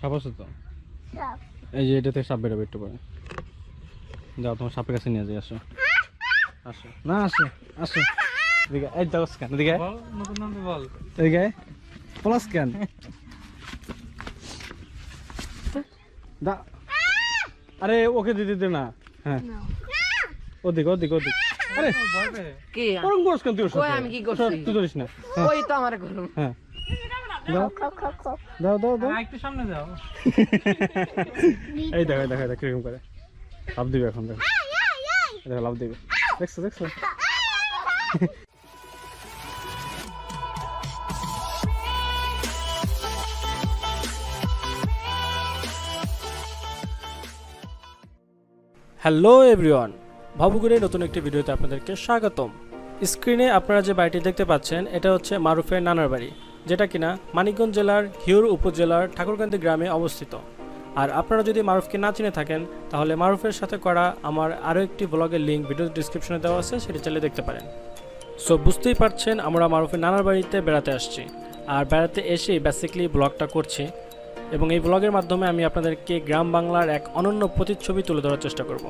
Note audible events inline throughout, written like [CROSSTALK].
সাপ আছে তো এই যে এটাতে সাপ বেরোবে একটু পরে। যাও তোমার সাপের কাছে নিয়ে যাই আসো। আসো। না আসো আসো। এদিকে এই দাও স্ক্যান এদিকে আয়। নতুন নাম বল। এদিকে প্লাস স্ক্যান দা আরে ওকে দিতে দে না। হ্যাঁ। ওদিক ওদিক ওদিক। আরে ভয় পেয়ে। কি? ওরকম করছ কেন তুই? আমি কি করছি? তুই ধরিস না। হ্যাঁ, ওই তো আমার গরম। হ্যাঁ। দাও। খো খো খো দাও দাও দাও। হ্যাঁ, একটু সামনে যাও এই দেখো এই দেখো দেখো কীরকম করে। লাভ দিবে এখন দেখো। দেখো লাভ দিবে। দেখছ দেখছ? হ্যালো এভরিওয়ান ভাবুগুড়ের নতুন একটি ভিডিওতে আপনাদেরকে স্বাগতম। স্ক্রিনে আপনারা যে বাড়িটি দেখতে পাচ্ছেন এটা হচ্ছে মারুফের নানার বাড়ি। যেটা কিনা মানিকগঞ্জ জেলার ঘিউর উপজেলার ঠাকুরকান্দি গ্রামে অবস্থিত। আর আপনারা যদি মারুফকে না চিনে থাকেন, তাহলে মারুফের সাথে করা আমার আরও একটি ব্লগের লিঙ্ক ভিডিও ডিসক্রিপশনে দেওয়া আছে, সেটি চাইলে দেখতে পারেন। সো বুঝতেই পারছেন, আমরা মারুফের নানার বাড়িতে বেড়াতে আসছি। আর বেড়াতে এসেই বেসিক্যালি ব্লগটা করছি। এবং এই ব্লগের মাধ্যমে আমি আপনাদেরকে গ্রাম বাংলার এক অনন্য প্রতিচ্ছবি তুলে ধরার চেষ্টা করব।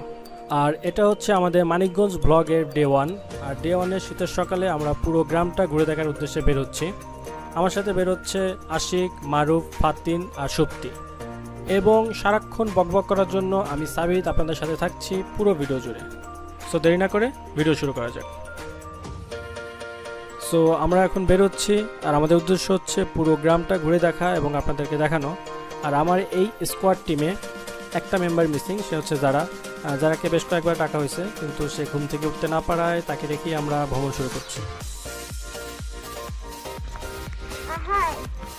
আর এটা হচ্ছে আমাদের মানিকগঞ্জ ব্লগের ডে ওয়ান আর ডে ওয়ানের শীতের সকালে আমরা পুরো গ্রামটা ঘুরে দেখার উদ্দেশ্যে বের হচ্ছি। আমার সাথে বের হচ্ছে আশিক, মারুফ, ফাতিন আর সুপ্তি। এবং সারাক্ষণ বকবক করার জন্য আমি সাবিত আপনাদের সাথে থাকছি পুরো ভিডিও জুড়ে। সো দেরি না করে ভিডিও শুরু করা যাক। সো আমরা এখন বেরোচ্ছি আর আমাদের উদ্দেশ্য হচ্ছে পুরো গ্রামটা ঘুরে দেখা এবং আপনাদেরকে দেখানো। আর আমার এই স্কোয়াড টিমে একটা মেম্বার মিসিং সে হচ্ছে যারা। যারাকে বেশ কয়েকবার টাকা হয়েছে, কিন্তু সে ঘুম থেকে উঠতে না পারায় তাকে রেখেই আমরা ভ্রমণ শুরু করছি।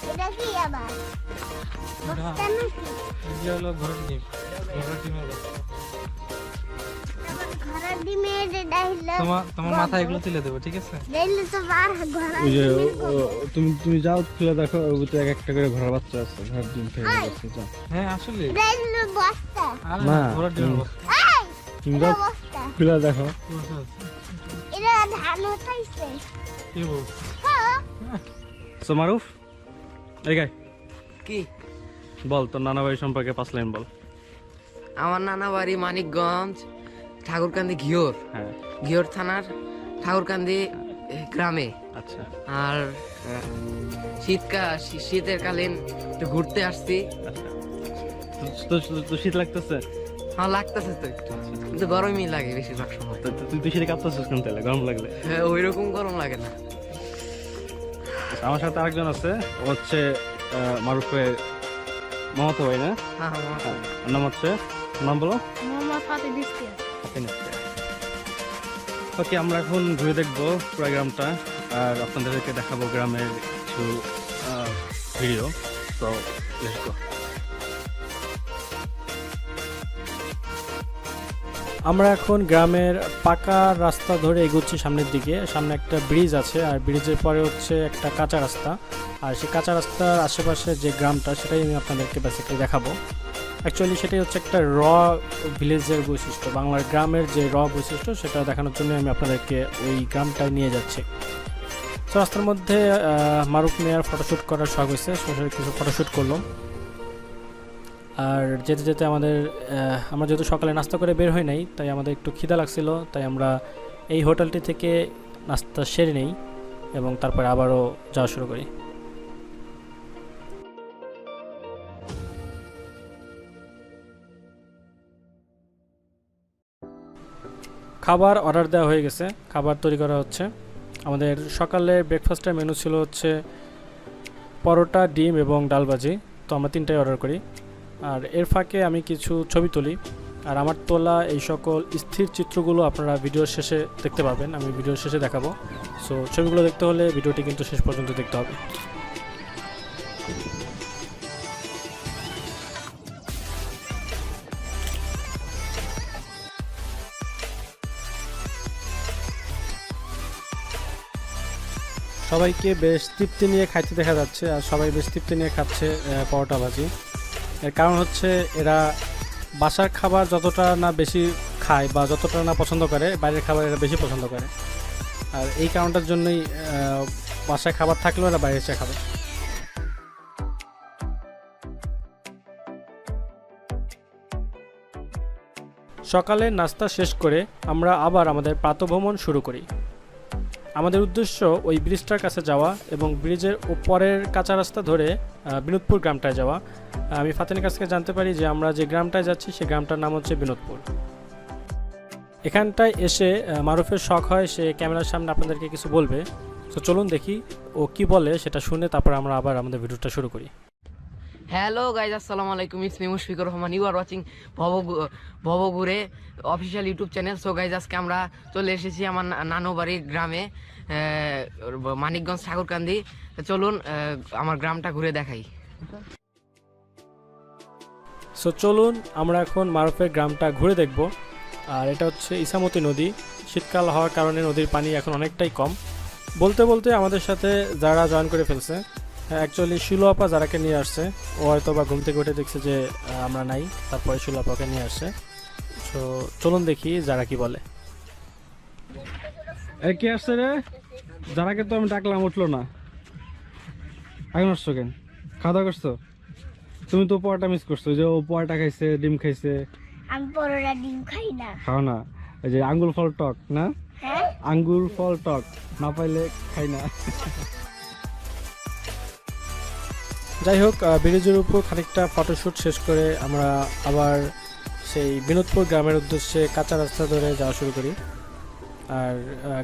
এটা কি আবার? এটা হলো ঘোড়ার ডিম। ঘোড়ার ডিমের তুমি তুমি যাও খুলে দেখো এক একটা করে ঘোড়ার বাচ্চা আছে ঘোড়ার ডিম থেকে যাও। হ্যাঁ আসলে। না, তুমি যাও খুলে দেখো? হ্যাঁ। সো মারুফ এই গাই। কি? বল তোর নানা বাড়ি সম্পর্কে পাঁচ লাইন বল। আমার নানা বাড়ি মানিকগঞ্জ ঠাকুরকান্দি ঘিওর। হ্যাঁ। ঘিওর থানার ঠাকুরকান্দি গ্রামে। আচ্ছা। আর শীতকাল শীতের কালীন একটু ঘুরতে আসছি। আচ্ছা। তো- তো তো শীত লাগতেছে? হ্যাঁ লাগতেছে তো একটু। কিন্তু গরমই লাগে বেশিরভাগ সময়। তো- তো- তুই শীতে কাঁপতেছিস কেন তাহলে? গরম লাগলে। হ্যাঁ, ওই রকম গরম লাগে না। আমার সাথে আরেকজন আছে ও হচ্ছে আহ, মারুফের মামাতো ভাই না? হ্যাঁ হ্যাঁ, হ্যাঁ নাম হচ্ছে নাম বলো। ওকে আমরা এখন ঘুরে দেখব পুরো গ্রামটা আর আপনাদেরকে দেখাবো গ্রামের কিছু ভিডিও তো. আমরা এখন গ্রামের পাকা রাস্তা ধরে এগোচ্ছি সামনের দিকে। সামনে একটা ব্রিজ আছে, আর ব্রিজের পরে হচ্ছে একটা কাঁচা রাস্তা। আর সেই কাঁচা রাস্তার আশেপাশে যে গ্রামটা, সেটাই আমি আপনাদেরকে বেসিক্যালি দেখাবো। অ্যাকচুয়ালি সেটাই হচ্ছে একটা র ভিলেজের বৈশিষ্ট্য। বাংলার গ্রামের যে র বৈশিষ্ট্য, সেটা দেখানোর জন্য আমি আপনাদেরকে ওই গ্রামটায় নিয়ে যাচ্ছি। তো রাস্তার মধ্যে মারুক মেয়ার ফটোশ্যুট করার শখ হয়েছে। সরাসরি কিছু ফটোশ্যুট করলাম আর যেতে যেতে আমাদের আমরা যেহেতু সকালে নাস্তা করে বের হই নাই, তাই আমাদের একটু খিদা লাগছিল, তাই আমরা এই হোটেলটি থেকে নাস্তা সেরে নেই এবং তারপরে আবারও যাওয়া শুরু করি। খাবার অর্ডার দেওয়া হয়ে গেছে, খাবার তৈরি করা হচ্ছে। আমাদের সকালের ব্রেকফাস্টের মেনু ছিল হচ্ছে পরোটা, ডিম এবং ডাল ভাজি। তো আমরা তিনটাই অর্ডার করি। আর এর ফাঁকে আমি কিছু ছবি তুলি। আর আমার তোলা এই সকল স্থির চিত্রগুলো আপনারা ভিডিওর শেষে দেখতে পাবেন। আমি ভিডিওর শেষে দেখাবো। সো ছবিগুলো দেখতে হলে ভিডিওটি কিন্তু শেষ পর্যন্ত দেখতে হবে। সবাইকে বেশ তৃপ্তি নিয়ে খাইতে দেখা যাচ্ছে। আর সবাই বেশ তৃপ্তি নিয়ে খাচ্ছে পরোটা ভাজি। এর কারণ হচ্ছে এরা বাসার খাবার যতটা না বেশি খায় বা যতটা না পছন্দ করে, বাইরের খাবার এরা বেশি পছন্দ করে। আর এই কারণটার জন্যই বাসায় খাবার থাকলেও এরা বাইরে খাবে। সকালে নাস্তা শেষ করে আমরা আবার আমাদের প্রাতভ্রমণ শুরু করি। আমাদের উদ্দেশ্য ওই ব্রিজটার কাছে যাওয়া এবং ব্রিজের ওপরের কাঁচা রাস্তা ধরে বিনোদপুর গ্রামটায় যাওয়া। আমি ফাতেনের কাছ থেকে জানতে পারি যে আমরা যে গ্রামটায় যাচ্ছি সেই গ্রামটার নাম হচ্ছে বিনোদপুর। এখানটায় এসে মারুফের শখ হয়, সে ক্যামেরার সামনে আপনাদেরকে কিছু বলবে। তো চলুন দেখি ও কি বলে, সেটা শুনে তারপর আমরা আবার আমাদের ভিডিওটা শুরু করি। হ্যালো গাইজ আসসালামু আলাইকুম। It's me Mushfiqur Rahman. You are watching ভব Bhoboghure official YouTube channel so guys আজকে আমরা চলে এসেছি আমার না- নানু বাড়ির গ্রামে মানিকগঞ্জ ঠাকুরকান্দি। চলুন আমার গ্রামটা ঘুরে দেখাই। সো চলুন, আমরা এখন মারুফের গ্রামটা ঘুরে দেখব। আর এটা হচ্ছে ইসামতি নদী। শীতকাল হওয়ার কারণে নদীর পানি এখন অনেকটাই কম। বলতে বলতে আমাদের সাথে যারা জয়েন করে ফেলছে অ্যাকচুয়ালি শিলো আপা যারাকে নিয়ে আসছে ও হয়তো বা ঘুম থেকে উঠে দেখছে যে আমরা নাই তারপরে শিলো আপাকে নিয়ে আসছে। তো চলুন দেখি যারা কি বলে। কে আসছে রে? যারাকে তো আমি ডাকলাম উঠল না। এখন আসছো কেন? খাওয়া দাওয়া করছ? তুমি তো পোয়াটা মিস করছ যে ও পোয়াটা খাইছে ডিম খাইছে। আমি পরোটা ডিম খাই না। খাও না। এই যে আঙ্গুর ফল টক না? হ্যাঁ? আঙ্গুর ফল টক না পাইলে খাই না। যাই হোক ব্রিজের উপর খানিকটা ফটোশ্যুট শেষ করে আমরা আবার সেই বিনোদপুর গ্রামের উদ্দেশ্যে কাঁচা রাস্তা ধরে যাওয়া শুরু করি। আর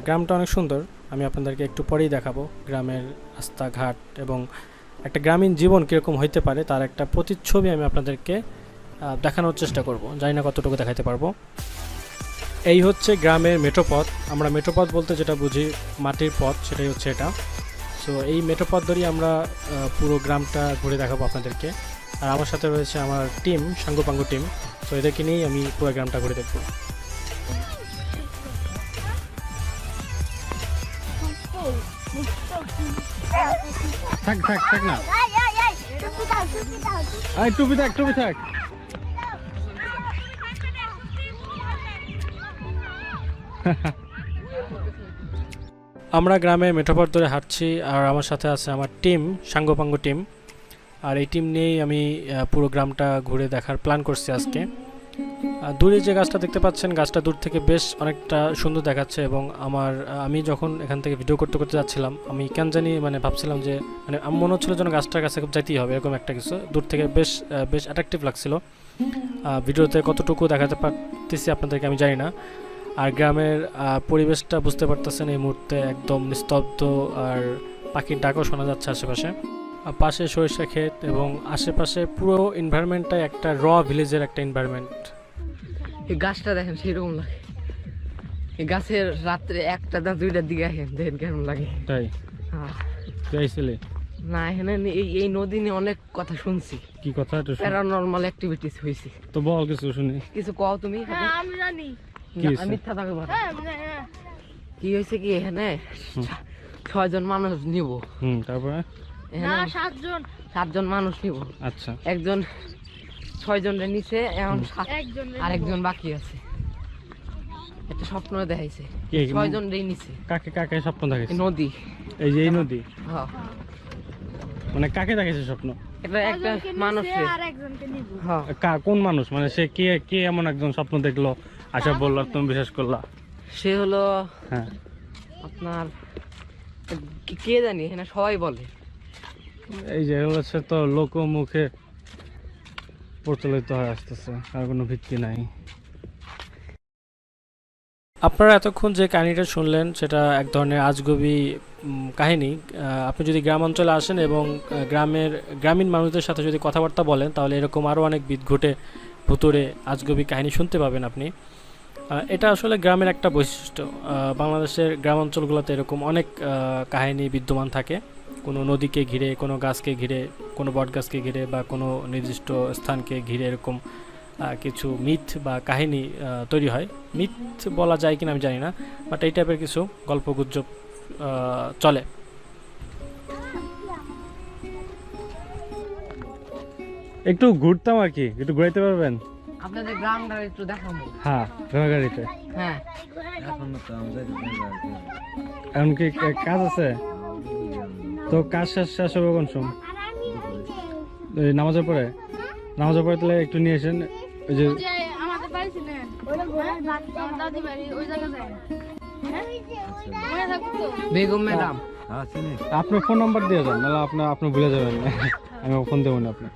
গ্রামটা অনেক সুন্দর। আমি আপনাদেরকে একটু পরেই দেখাবো গ্রামের রাস্তাঘাট এবং একটা গ্রামীণ জীবন কীরকম হইতে পারে, তার একটা প্রতিচ্ছবি আমি আপনাদেরকে দেখানোর চেষ্টা করব। জানি না কতটুকু দেখাতে পারব। এই হচ্ছে গ্রামের মেঠোপথ। আমরা মেঠোপথ বলতে যেটা বুঝি, মাটির পথ, সেটাই হচ্ছে এটা। সো এই মেঠোপথ ধরেই আমরা পুরো গ্রামটা ঘুরে দেখাবো আপনাদেরকে। আর আমার সাথে রয়েছে আমার টিম সাঙ্গুপাঙ্গু টিম। তো এদেরকে নিয়েই আমি পুরো গ্রামটা ঘুরে দেখব। থাক থাক থাক না। এই, টুপি থাক টুপি থাক। [LAUGHS] [LAUGHS] আমরা গ্রামে মেঠোপথ ধরে হাঁটছি আর আমার সাথে আছে আমার টিম, সাঙ্গপাঙ্গ টিম। আর এই টিম নিয়েই আমি পুরো গ্রামটা ঘুরে দেখার প্ল্যান করছি আজকে। দূরে যে গাছটা দেখতে পাচ্ছেন, গাছটা দূর থেকে বেশ অনেকটা সুন্দর দেখাচ্ছে এবং আমার আমি যখন এখান থেকে ভিডিও করতে করতে যাচ্ছিলাম, আমি কেন জানি মানে ভাবছিলাম যে মানে আমার মনে হচ্ছিল যেন গাছটার কাছে যাইতেই হবে, এরকম একটা কিছু। দূর থেকে বেশ বেশ অ্যাট্রাকটিভ লাগছিল। ভিডিওতে কতটুকু দেখাতে পারতেছি আপনাদেরকে আমি জানি না। আর গ্রামের আহ, পরিবেশটা বুঝতে পারতেছেন এই মুহূর্তে একদম নিস্তব্ধ আর পাখির ডাকও শোনা যাচ্ছে আশেপাশে। আর পাশে সরিষা ক্ষেত এবং আশেপাশে পুরো এনভায়রনমেন্টটাই একটা র ভিলেজের একটা এনভায়রনমেন্ট এই গাছটা দেখেন সেরকম লাগে। এই গাছের রাত্রে একটা না দুইটার দিকে আসেন দেখেন কেমন লাগে। তাই? হ্যাঁ। তুই না এখানে এই এই নদী নিয়ে অনেক কথা শুনছি। কি কথা? একটু প্যারানর্মাল অ্যাক্টিভিটিস হয়েছে তো বল কিছু শুনি। কিছু কও তুমি? হ্যাঁ, আমি জানি। কি হয়েছে? মিথ্যা থাকে বলো। হ্যাঁ, হ্যাঁ, কি হয়েছে কি এখানে? ছয়জন মানুষ নিব। তারপরে? না সাতজন। সাতজন মানুষ নিব। আচ্ছা। একজন ছয়জনের নিচে এখন সাত একজন আরেকজন বাকি আছে। একটা স্বপ্ন দেখাইছে। ছয়জন রে নিচে। কাকে কাকে স্বপ্ন দেখাইছে? নদী। এই যে এই নদী? হ্যাঁ মানে কাকে দেখাইছে স্বপ্ন? এটা একটা মানুষ রে। আর একজনকে নিব। হ্যাঁ কোন মানুষ? মানে সে কে কে এমন একজন স্বপ্ন দেখল? আশা বললাম তুমি বিশ্বাস করলা। সে হলো হ্যাঁ। আপনার কে জানি এখানে সবাই বলে। এই যে হচ্ছে তো লোক মুখে প্রচলিত হয়ে আসতেছে আর কোনো ভিত্তি নাই। আপনারা এতক্ষণ যে কাহিনীটা শুনলেন সেটা এক ধরনের আজগবি কাহিনী। আপনি যদি গ্রাম অঞ্চলে আসেন এবং গ্রামের গ্রামীণ মানুষদের সাথে যদি কথাবার্তা বলেন তাহলে এরকম আরও অনেক বিদ ঘটে ভুতুরে আজগবি কাহিনী শুনতে পাবেন আপনি। এটা আসলে গ্রামের একটা বৈশিষ্ট্য। বাংলাদেশের গ্রাম অঞ্চলগুলোতে এরকম অনেক কাহিনী বিদ্যমান থাকে। কোনো নদীকে ঘিরে, কোনো গাছকে ঘিরে, কোনো বট গাছকে ঘিরে বা কোনো নির্দিষ্ট স্থানকে ঘিরে এরকম কিছু মিথ বা কাহিনী তৈরি হয়। মিথ বলা যায় কিনা আমি জানি না বাট এই টাইপের কিছু গল্প গুজব চলে। একটু ঘুরতাম আর কি, একটু ঘুরাইতে পারবেন? আপনাদের গ্রামটা একটু দেখাবো। হ্যাঁ ঘোড়াগাড়িতে হ্যাঁ। এখন কি কাজ আছে? তো কাজ শেষ শেষ হবে কোন সময়? নামাজের পরে? নামাজের পরে তাহলে একটু নিয়ে আসেন। ওই যে যে আমাদের বাড়ি ছিলেন ওটা ঘোড়ার বাচ্চা দাদি বাড়ি ওই জায়গা যায় থাকতো বেগম ম্যাডাম আপনার ফোন নাম্বার দিয়ে যান নাহলে আপনার আপনি ভুলে যাবেন। আমি ফোন দেবো না আপনি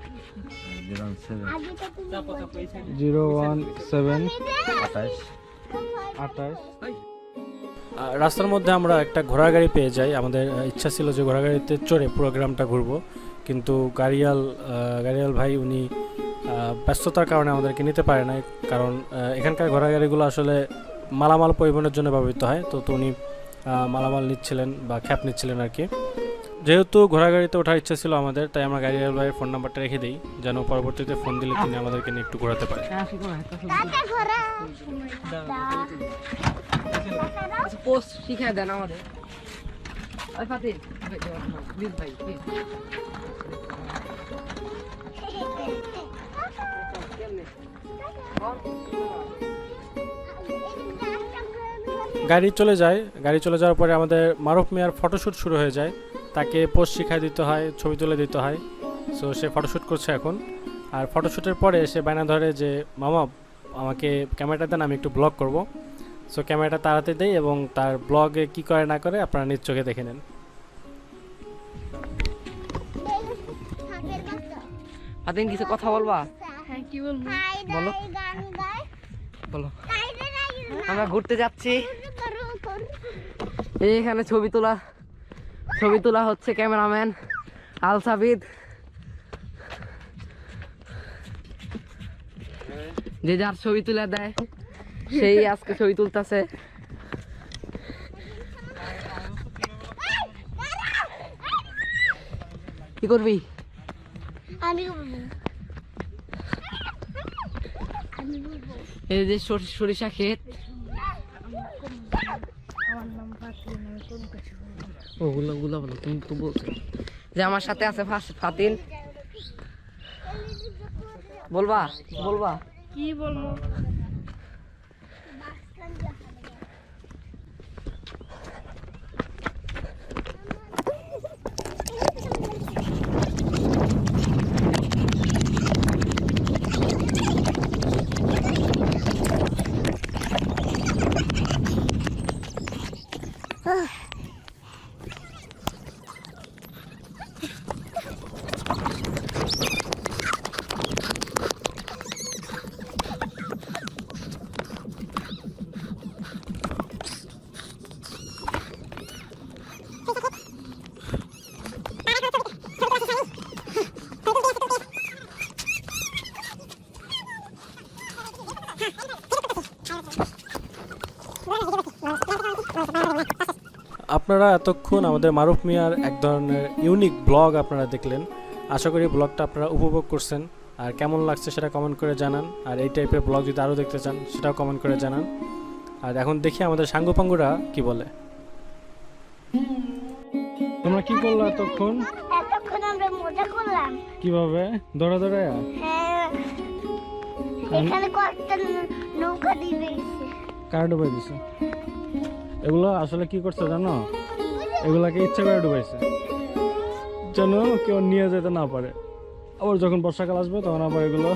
জিরো ওয়ান সেভেন আঠাশ রাস্তার মধ্যে আমরা একটা ঘোড়ার গাড়ি পেয়ে যাই। আমাদের ইচ্ছা ছিল যে ঘোড়া গাড়িতে চড়ে পুরো গ্রামটা ঘুরবো। কিন্তু গাড়িয়াল গাড়িয়াল ভাই উনি ব্যস্ততার কারণে আমাদেরকে নিতে পারে নাই। কারণ এখানকার ঘোড়া গাড়িগুলো আসলে মালামাল পরিবহনের জন্য ব্যবহৃত হয়। তো উনি মালামাল নিচ্ছিলেন বা খ্যাপ নিচ্ছিলেন আর কি। যেহেতু ঘোড়া গাড়িতে ওঠার ইচ্ছা ছিল আমাদের, তাই আমরা গাড়ি ভাইয়ের ফোন নাম্বারটা রেখে দিই, যেন পরবর্তীতে ফোন দিলে তিনি আমাদেরকে নিয়ে একটু ঘোরাতে পারে গাড়ি চলে যায়, গাড়ি চলে যাওয়ার পরে আমাদের মারুফ মিয়ার ফটোশ্যুট শুরু হয়ে যায়। তাকে পোস্ট শিখাই দিতে হয় ছবি তুলে দিতে হয়। সো সে ফটোশ্যুট করছে এখন। আর ফটোশ্যুটের পরে সে বায়না ধরে যে মামা আমাকে ক্যামেরাটা দেন আমি একটু ব্লগ করব। সো ক্যামেরাটা তাড়াতে দেই এবং তার ব্লগে কি করে না করে আপনারা নিজ চোখে দেখে নেন। ফাতিন কিছু কথা বলবা? হ্যাঁ কি বলব? বলো। বলো। আমরা ঘুরতে যাচ্ছি। এখানে ছবি তোলা ছবি তোলা হচ্ছে ক্যামেরাম্যান আল সাবিদ। যে যার ছবি তুলে দেয় সেই আজকে ছবি তুলতেছে। কি করবি? এই যে সরি- সরিষা ক্ষেত আমার নাম পাতিন আমি কোন কিছু ওগুলো ওগুলো তুমি তো বলছো। যে আমার সাথে আছে ফাতিন বলবা বলবা। কি বলব? আপনারা এতক্ষণ আমাদের মারুফ মিয়ার এক ধরনের ইউনিক ব্লগ আপনারা দেখলেন। আশা করি ব্লগটা আপনারা উপভোগ করছেন। আর কেমন লাগছে সেটা কমেন্ট করে জানান। আর এই টাইপের ব্লগ যদি আরও দেখতে চান সেটাও কমেন্ট করে জানান। আর এখন দেখি আমাদের সাঙ্গুপাঙ্গুরা কি বলে। তোমরা কি করল এতক্ষণ? এতক্ষণ আমরা মজা করলাম। কীভাবে? দৌড়া দৌড়ায়া হ্যাঁ। এখানে কয়েকটা নৌকা দিবে কার ডুবাই দিছে? এগুলো আসলে কি করছে জানো? এগুলাকে ইচ্ছা করে ডুবাইছে। যেন কেউ নিয়ে যেতে না পারে। আবার যখন বর্ষাকাল আসবে তখন আবার এগুলো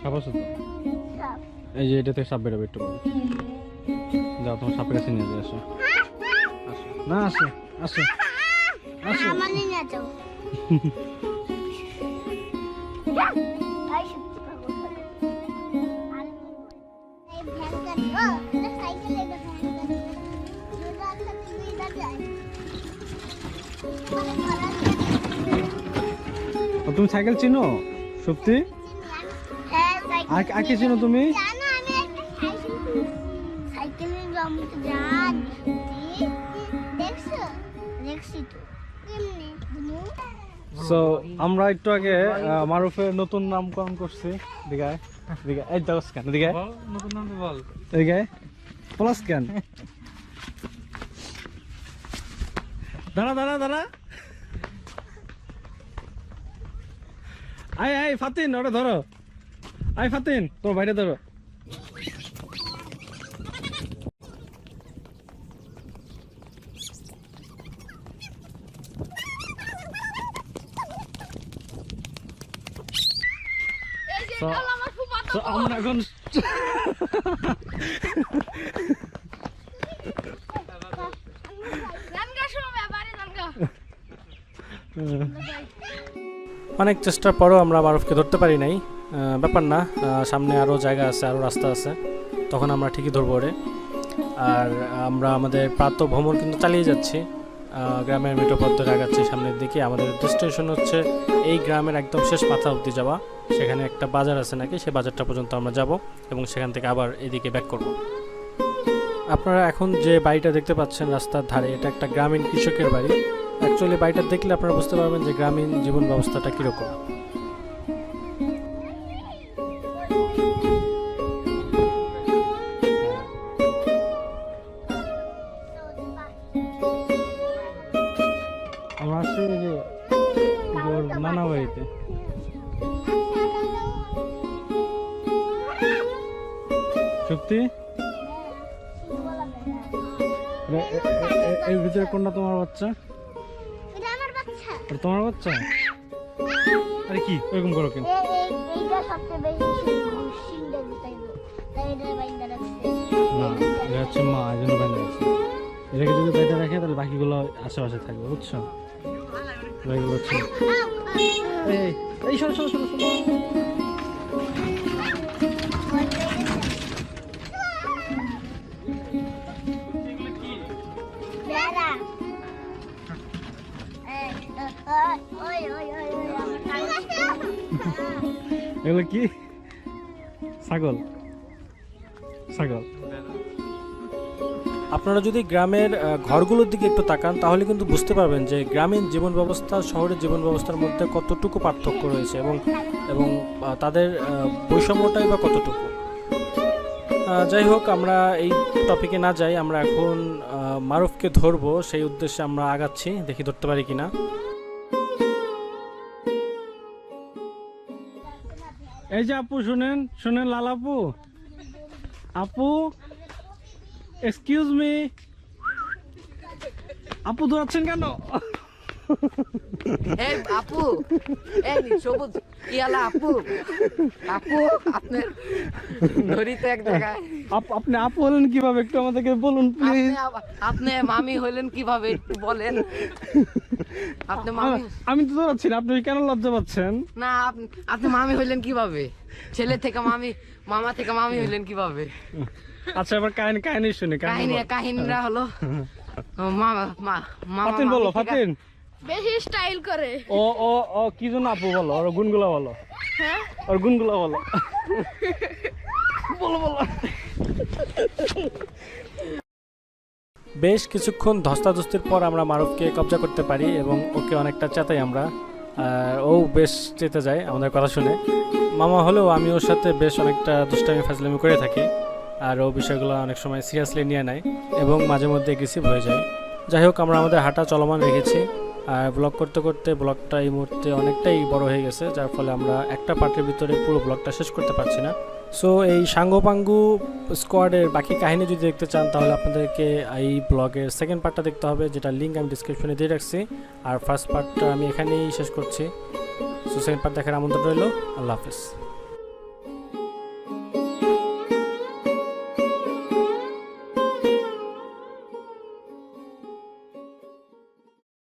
সাপ আছে তো? এই যে এটা থেকে সাপ বেরোবে একটু যাও তোমার সাপের কাছে নিয়ে আসো। না আসো আসো আসো। [LAUGHS] তুমি সাইকেল চিনো? সত্যি আর কি চিনো তুমি? সাইকেলের জান। দেখছ দেখছি তো। সো আমরা একটু আগে মারুফের নতুন নামকরণ করছি। দিঘায় এই দিঘায়। নতুন নাম বল। দিঘায়। প্লাস কেন দাঁড়া দাঁড়া দাঁড়া। আয় আয় ফাতিন ওটা ধরো। আয় ফাতিন তোর বাইরে ধরো। আমরা এখন অনেক চেষ্টার পরেও আমরা মারুফকে ধরতে পারি নাই। ব্যাপার না সামনে আরও জায়গা আছে আরও রাস্তা আছে। তখন আমরা ঠিকই ধরবো ওরে। আর আমরা আমাদের প্রাত ভ্রমণ কিন্তু চালিয়ে যাচ্ছি। গ্রামের মেঠো পথ ধরে আগাচ্ছি সামনের দিকে। আমাদের ডেস্টিনেশন হচ্ছে এই গ্রামের একদম শেষ মাথা অবধি যাওয়া। সেখানে একটা বাজার আছে নাকি? সে বাজারটা পর্যন্ত আমরা যাব এবং সেখান থেকে আবার এদিকে ব্যাক করব। আপনারা এখন যে বাড়িটা দেখতে পাচ্ছেন রাস্তার ধারে, এটা একটা গ্রামীণ কৃষকের বাড়ি। অ্যাকচুয়ালি বাড়িটা দেখলে আপনারা বুঝতে পারবেন যে গ্রামীণ জীবন ব্যবস্থাটা কীরকম। নানা বাড়িতে সত্যি এ- এর ভিতরে কোনটা তোমার বাচ্চা? এটা আমার বাচ্চা। আর তোমার বাচ্চা? আরে কি? এরকম করো কেন। না এটা হচ্ছে মা এই জন্য বেঁধে আছে। এটাকে যদি বেঁধে রাখে তাহলে বাকিগুলো আশেপাশে থাকবে বুঝছ? হচ্ছে এই ওই, ওই, আমার টাকা। এগুলো কি? ছাগল। ছাগল। আপনারা যদি গ্রামের ঘরগুলোর দিকে একটু তাকান, তাহলে কিন্তু বুঝতে পারবেন যে গ্রামীণ জীবন ব্যবস্থা শহরের জীবন ব্যবস্থার মধ্যে কতটুকু পার্থক্য রয়েছে এবং এবং তাদের বৈষম্যটাই বা কতটুকু। যাই হোক, আমরা এই টপিকে না যাই, আমরা এখন মারুফকে ধরবো, সেই উদ্দেশ্যে আমরা আগাচ্ছি, দেখি ধরতে পারি কিনা। এই যে আপু, শুনেন শুনেন লাল আপু। আপু এক্সকিউজ মি আপু ধরাচ্ছেন কেন? [LAUGHS] এই আপু এই সবুজ ইয়ালা আপু? আপু আপনার ধরিতে এক জায়গায়। আপনি আপু হলেন কীভাবে? একটু আমাদেরকে বলুন প্লিজ আপনি মামি হলেন কীভাবে? একটু বলেন। আপনি মামি আমি তো ধরাচ্ছি না আপনি কেন লজ্জা পাচ্ছেন? না আপনি আপনি মামি হইলেন কীভাবে? ছেলে থেকে মামি মামা থেকে মামি হইলেন কীভাবে? আচ্ছা এবার কাহিনী কাহিনী শুনি কাহিনী কাহিনীরা হলো মামা মা- মামা ফাতিন বলো ফাতিন বেশি স্টাইল করে। ও ও ও কি জন্য আপু বলো? ওর গুনগুলো বলো। হ্যাঁ? ওর গুনগুলো [LAUGHS] বলো। বলো বলো। বেশ কিছুক্ষণ ধস্তাধস্তির পর আমরা মারুফকে কবজা করতে পারি এবং ওকে অনেকটা চেতাই আমরা আর ও বেশ চেতে যায় আমাদের কথা শুনে। মামা হলেও আমি ওর সাথে বেশ অনেকটা দুষ্টামি ফাজলামি করে থাকি আর ও বিষয়গুলো অনেক সময় সিরিয়াসলি নিয়ে নেয় এবং মাঝে মধ্যে এগ্রেসিভ হয়ে যায়। যাই হোক, আমরা আমাদের হাঁটা চলমান রেখেছি। আর ব্লগ করতে করতে ব্লগটা এই মুহূর্তে অনেকটাই বড় হয়ে গেছে, যার ফলে আমরা একটা পার্টের ভিতরে পুরো ব্লগটা শেষ করতে পারছি না। সো এই সাঙ্গোপাঙ্গু স্কোয়াডের বাকি কাহিনী যদি দেখতে চান, তাহলে আপনাদেরকে এই ব্লগের সেকেন্ড পার্টটা দেখতে হবে, যেটা লিঙ্ক আমি ডিসক্রিপশনে দিয়ে রাখছি। আর ফার্স্ট পার্টটা আমি এখানেই শেষ করছি। সো সেকেন্ড পার্ট দেখার আমন্ত্রণ রইল। আল্লাহ হাফিজ।